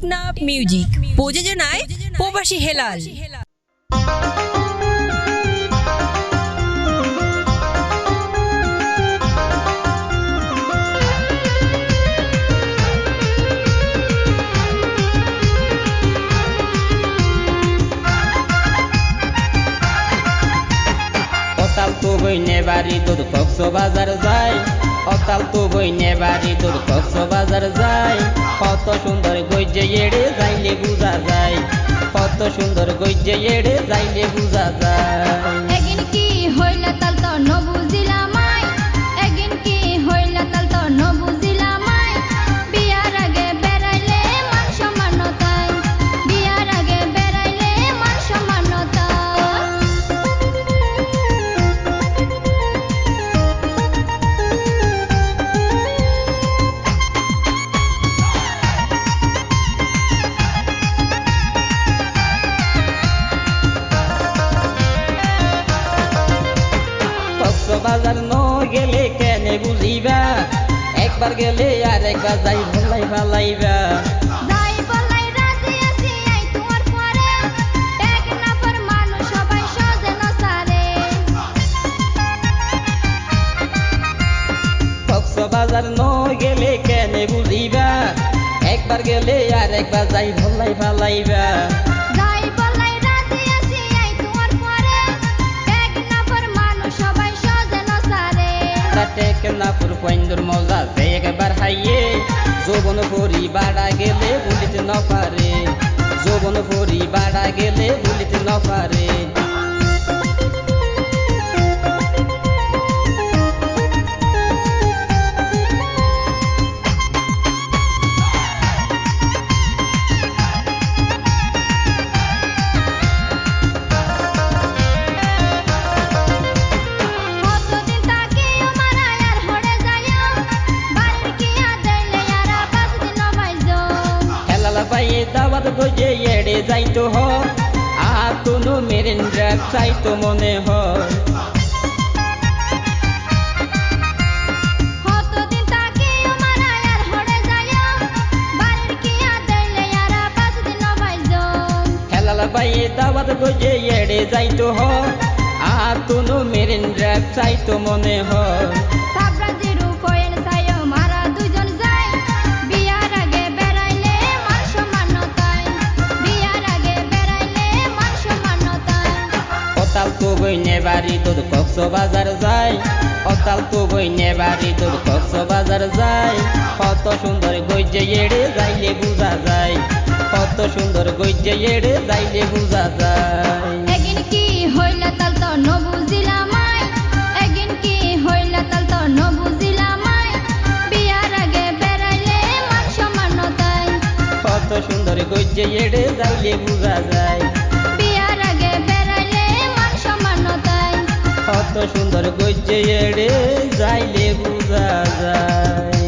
Teknaf music প্রযোজনায় প্রবাসী হেলাল। তো বইনে বাজার যায়। অকাল তো বইনে বাড়ি, তোর বাজার যায়। কত সুন্দর গইজে এড়ে যাইলে বুঝা যায়। কত সুন্দর গজ্জে এড়ে যাইলে বুঝা যায়। একবার গেলে আর একবার যাই ভালাই ভালাইবা বাজার ন গেলে কেনে বুঝিবা? একবার গেলে আর একবার যাই ভালাই ভালাইবা যৌবন ভরি বাড়া গেলে ভুলিতে ন পারে। যৌবন ভরি বাড়া গেলে ভুলিতে ন পারে। দাওয়াত গজে এড়ে যাইতো হ আর কোনো মেরেন ড্রাগ চাইতো মনে হয় পাইয়ে দাওয়াত গজে এড়ে যাইতো হ। আর কোনো মেরেন ড্রাগ চাইতো মনে হয় বইনে বাড়ি তোর কক্স বাজার যায়। অতাল তো বইনে বাড়ি তোর কক্স বাজার যায়। কত সুন্দর গইজে এড়ে যাইলে বুঝা যায়। কত সুন্দর গইজে এড়ে যাইলে বুঝা যায়। এগিন কি হইল তাল তো ন বুঝিলাম আই এগিন কি হইল তাল তো ন বুঝিলাম আই বিয়ার আগে বেড়াইলে সমানতাই কত সুন্দর গইজে এড়ে যাইলে বুঝা যায়। গজ্জে এড়ে যাইলে বুঝা যায়।